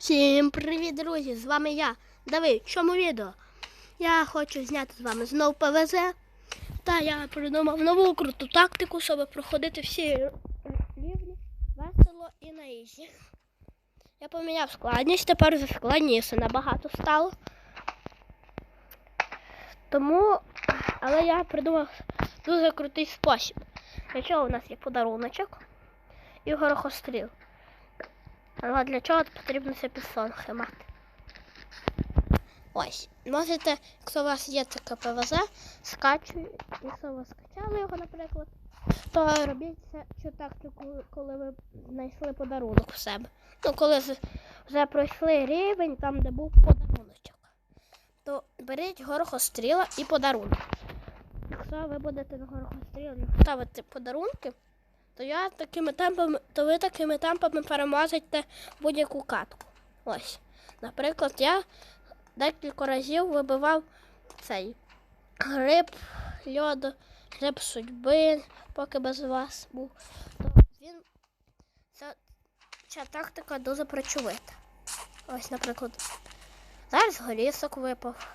Всім привіт, друзі! З вами я, Давид. В чому відео? Я хочу зняти з вами знов ПВЗ. Та я придумав нову круту тактику, щоб проходити всі рівні весело і на ізі. Я поміняв складність, тепер складніше набагато стало. Тому, але я придумав дуже крутий спосіб. Для чого у нас є подаруночок і горохостріл. Але для чого потрібно ще підсолнухи мати? Ось, можете, якщо у вас є таке ПВЗ, скачуйте, якщо ви скачали його, наприклад, то робіть це цю тактику, коли ви знайшли подарунок в себе. Ну, коли вже пройшли рівень, там, де був подаруночок, то беріть горохостріла і подарунок. Якщо ви будете на горохострілі ставити подарунки, то я такими темпами, то ви такими темпами перемазите будь-яку катку. Ось. Наприклад, я декілька разів вибивав цей гриб льоду, гриб судьби, поки без вас був. То він ця, ця тактика дуже працьовита. Ось, наприклад, зараз горісок випав.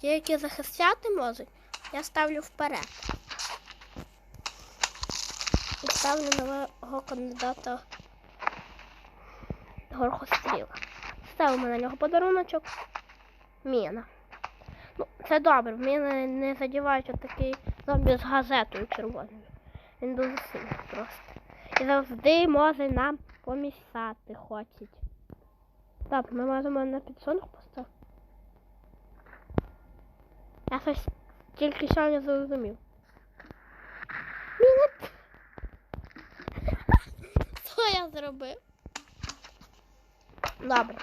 Ті, які захищати можуть, я ставлю вперед ставлю нового кандидата Горхостріла. Ставимо на нього подаруночок. Міна. Ну, це добре, в мене не задівають отакий зомбі з газетою червоною. Він дуже сильний просто. І завжди може нам помішати хочуть. Так, ми можемо на підсонок поставити. Я щось тільки що не зрозумів. Міна що я зробив? Добре.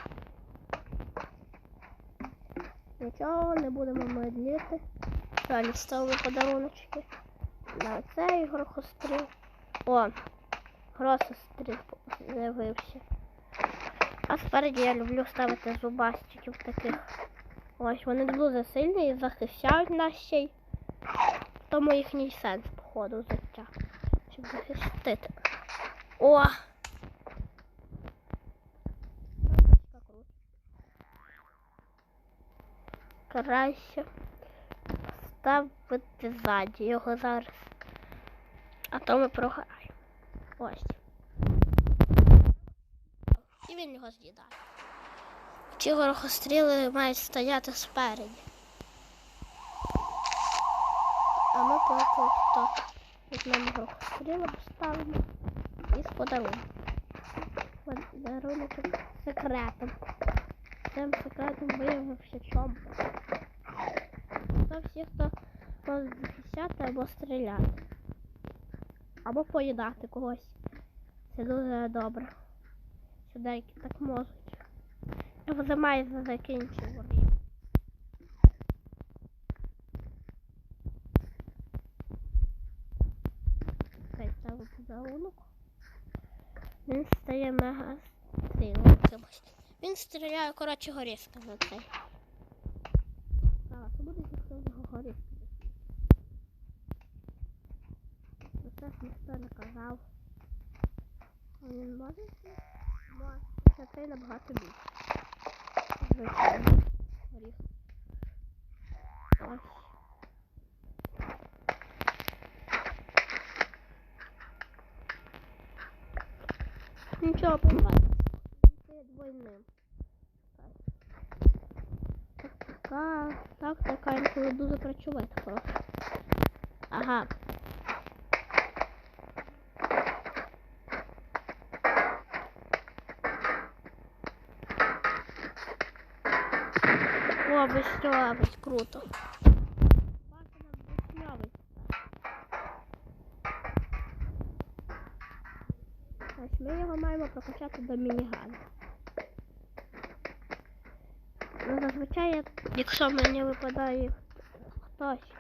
Нічого, не будемо медлити. Далі ставимо подаруночки. На цей грохостріл. О, грохостріл з'явився. А спереді я люблю ставити зубастиків таких. Ось вони дуже сильні і захищають нас ще й. Тому їхній сенс, походу, життя. Щоб захистити. О! Краще ставити ззаді його зараз. А то ми програємо. Ось. І він його з'їдає. Ці горохостріли мають стояти спереді. А ми поки то візьмемо горохостріли, поставимо і з подарунком. Подарунок секретом. Цим секретом виявився чом. Це всі, хто захищати або стріляти. Або поїдати когось. Це дуже добре. Що деякі так можуть. Я вже майже закінчив подарунок. Він стає мега якимось. Він стріляє, коротше, горішка за цей. А, це буде ніхто його горішка. Ну, Це ж ніхто не казав. А Він може? Може. Це набагато більше. Звичайно. Горіх. Ось. Нічого помагає. Перед двойним. Така, так, така інколи дуже працювати просто. Ага. О, вишньовий, круто. Бачимо, вишньовий. Ось ми його маємо прокачати до мінігана. Ну, зазвичай, якщо мені випадає хтось.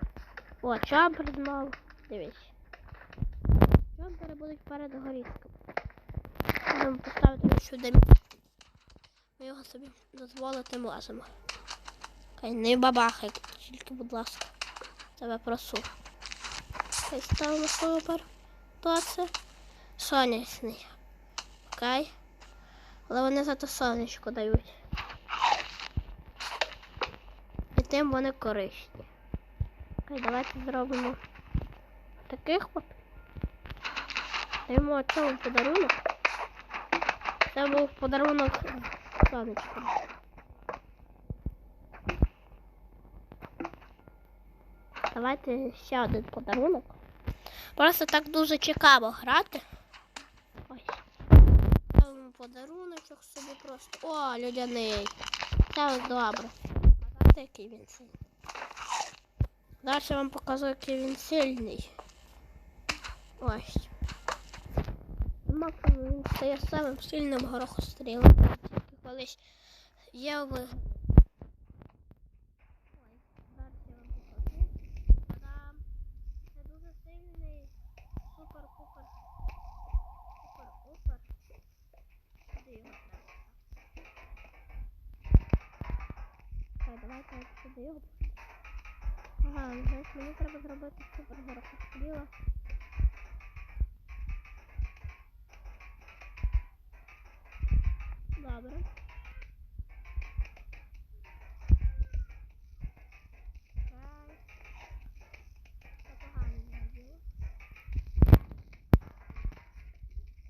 О, чампер знову. Дивись. Чампери будуть перед горісками. Можемо поставити сюди. Ми його собі дозволити можемо. Не бабахай, тільки, будь ласка. Тебе прошу. Ставимо супер. Хто це? Сонячний. Окей. Але вони зато сонечко дають. І тим вони корисні. Окей, давайте зробимо таких от. Даємо цьому подарунок. Це був подарунок сонечку. Давайте ще один подарунок. Просто так дуже цікаво грати. Ось. Ставимо подаруночок собі просто. О, людяний. Це добре. Показати, який він сильний. Зараз я вам покажу, який він сильний. Ось. Максимум він стає самим сильним горохострілом. Колись я в. Ой, зараз я вам покажу. Та-дам! Це дуже сильний супер-пупер. Супер-пупер. Куди його ставити? Так, давайте я сюди його. Ага, ну, знаєш, мені треба зробити супер горохостріла. Добре. Так. Це погано зробили.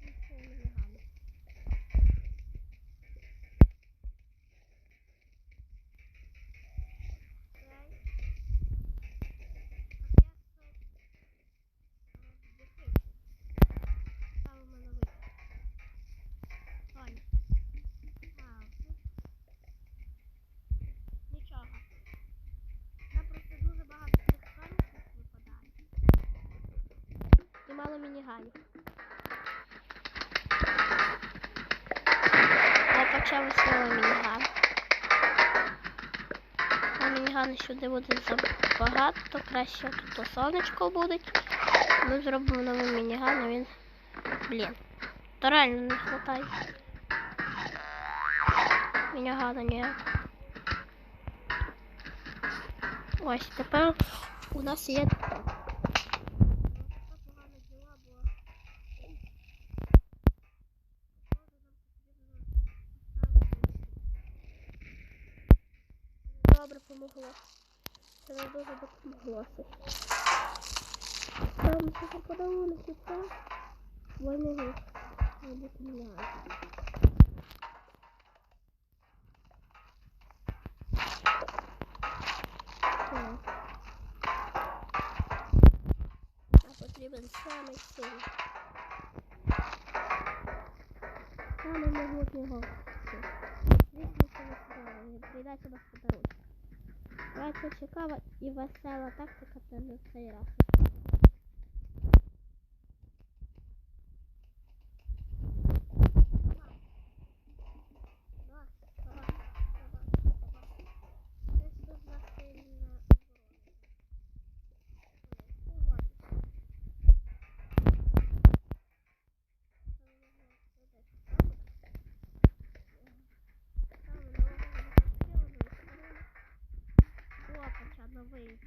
Нічого не гарно. Окей. Ставимо на вихід. Ой. А, ну. Нічого. Нам просто дуже багато цих сонців випадає. І мало мініганів. Я почав знову мініган. А мінігани сюди буде забагато, краще тут сонечко буде. Ми зробимо новий мініган, а він. Блін. То реально не хватає. Мінігана ні. Ось тепер у нас є таке. Добре помогло. Це дуже допомогло. Там подарунок і це. Вони не поміняють. Потрібен голос. Візьміться на справу, відповідайте на подарунок. Давайте цікава і весела тактика це на цей раз. Хлопача новий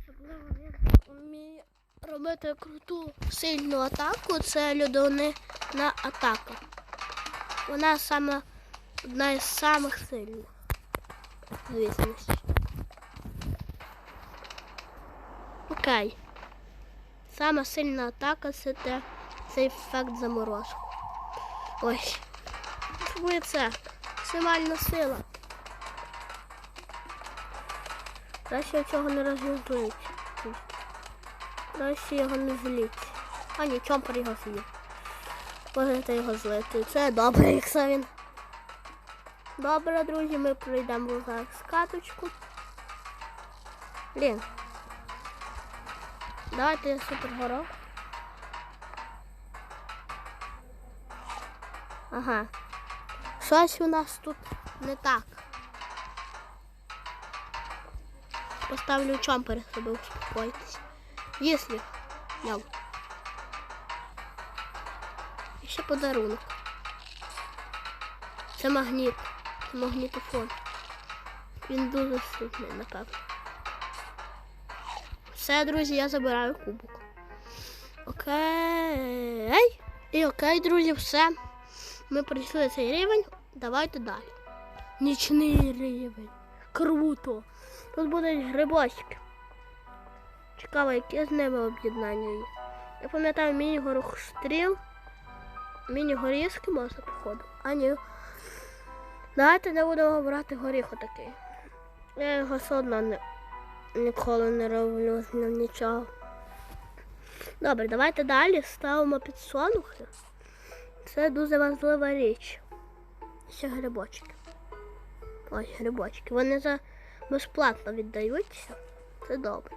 Особливо він вміє робити круту сильну атаку. Це льодовнина атака. Вона саме одна із самих сильних. Звісно. Окей. Сама сильна атака це те, це ефект заморозку. Ось. Це. Максимальна сила. Краще цього не розгортують. Краще його не зліть. А ні, чомпер його з'їв. Можете його злити. Це добре, якщо він. Добре, друзі, ми пройдемо зараз каточку. Блін. Давайте супергорох. Ага. Щось у нас тут не так. Поставлю чомпер, щоб успокоїтися. Если. Ням. І ще подарунок. Це магніт. Це магнітофон. Він дуже сильний, напевно. Все, друзі, я забираю кубок. Окей. І окей, друзі, все. Ми пройшли цей рівень. Давайте далі. Нічний рівень. Круто. Тут будуть грибочки. Цікаво, яке з ними об'єднання є. Я пам'ятаю міні-горох стріл. Міні-горішки можна походу. А ні. Давайте не будемо брати горіх отакий. Я його все одно не, ніколи не роблю з ним нічого. Добре, давайте далі ставимо підсолнухи. Це дуже важлива річ. Ще грибочки. Ось грибочки. Вони за безплатно віддаються. Це добре.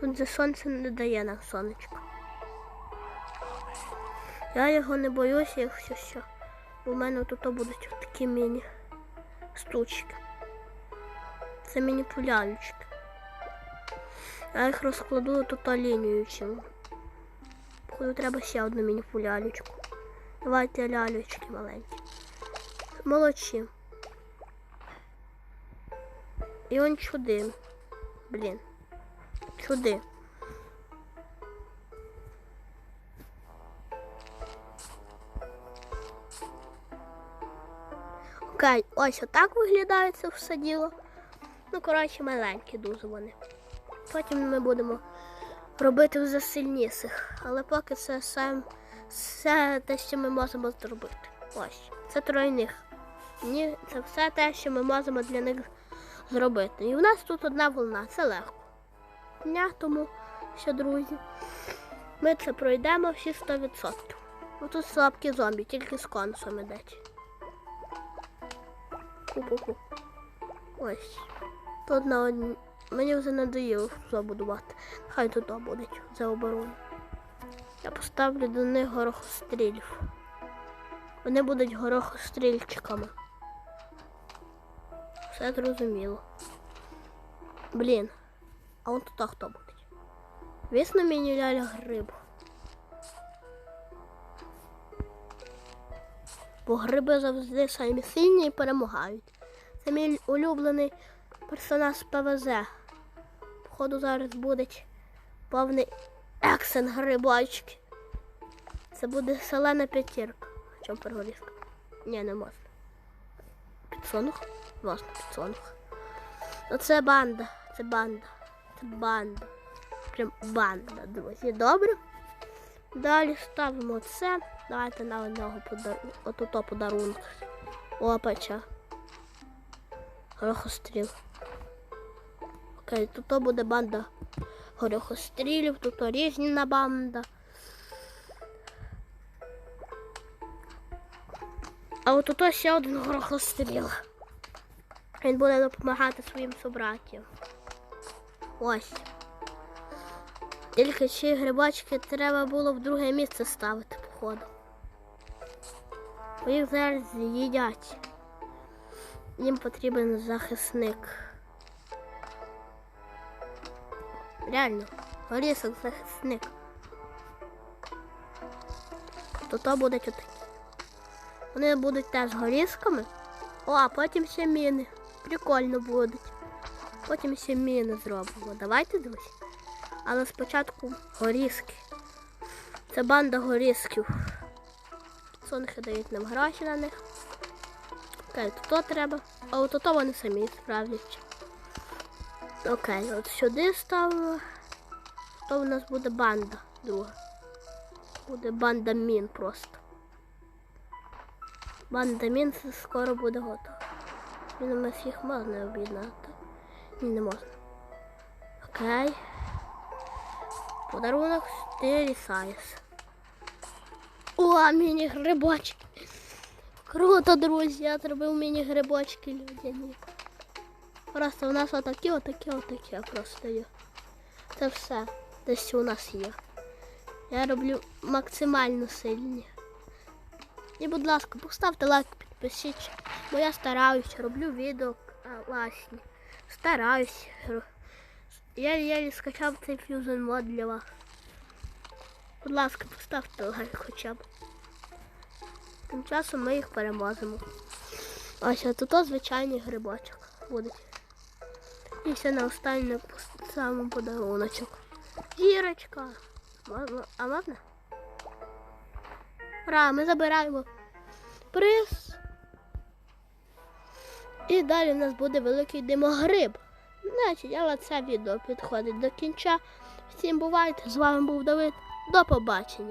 Тут за сонце не дає нам сонечко. Я його не боюся, якщо що. В мене тут будуть такі міні штучки. Це міні-пулялючки. Я їх розкладу тут лінією. Походу треба ще одну міні-пулялючку. Давайте лялючки маленькі. Молодці. І он чуди. Блін. Чуди. Окей, ось отак виглядає це все діло. Ну, коротше, маленькі дуже вони. Потім ми будемо робити вже сильніших. Але поки це сам все те, що ми можемо зробити. Ось. Це тройних. Ні, це все те, що ми можемо для них зробити. І в нас тут одна волна, це легко. Дня тому, що, друзі, ми це пройдемо всі 100%. Отут слабкі зомбі, тільки з конусом ідуть. Ку-ку-ку. Ось. Тут на одні. Мені вже надоїло забудувати. Хай тут будуть за оборону. Я поставлю до них горохострілів. Вони будуть горохострільчиками. Все зрозуміло. Блін, а он тут хто буде? Звісно, мені ляля гриб. Бо гриби завжди самі сильні і перемагають. Це мій улюблений персонаж ПВЗ. Походу зараз буде повний ексен грибочки. Це буде селена п'ятірка. Чому перегорізка? Ні, не можна. Підсонух? Можна підсонух. Оце банда. Це банда. Це банда. Прям банда, друзі. Добре. Далі ставимо це. Давайте на одного подарунку. Отут подарунок. Опача. Горохостріл. Окей, тут буде банда горохострілів, тут різна банда. А от тут ще один горохостріл. Він буде допомагати своїм собратям. Ось. Тільки ці грибочки треба було в друге місце ставити, походу. Їх зараз з'їдять. Їм потрібен захисник. Реально, горісок захисник. То то будуть отакі. Вони будуть теж горісками. О, а потім ще міни. Прикольно будуть. Потім ще міни зробимо. Давайте, друзі. Але спочатку горіски. Це банда горісків. Сонхи дають нам гроші на них. Окей, то, то треба. А от то вони самі справляться. Окей, от сюди ставимо. То в нас буде банда друга. Буде банда мін просто. Банда мін це скоро буде готова. У нас їх можна об'єднати. Ні, не можна. Окей. Подарунок стилі сайз. О, міні-грибочки. Круто, друзі, я зробив міні-грибочки людяні. Просто у нас отакі, отакі, отакі просто є. Це все. Десь у нас є. Я роблю максимально сильні. І, будь ласка, поставте лайк, підпишіть. Бо я стараюсь, роблю відео класні. Стараюсь. Я я скачав цей Fusion мод для вас. Будь ласка, поставте лайк хоча б. Тим часом ми їх переможемо. Ось а тут звичайний грибочок буде. І ще на останню саме подаруночок. Зірочка. А можна? Ура, ми забираємо приз. І далі в нас буде великий димогриб. Значить, але це відео підходить до кінця. Всім бувайте. З вами був Давид. До побачення.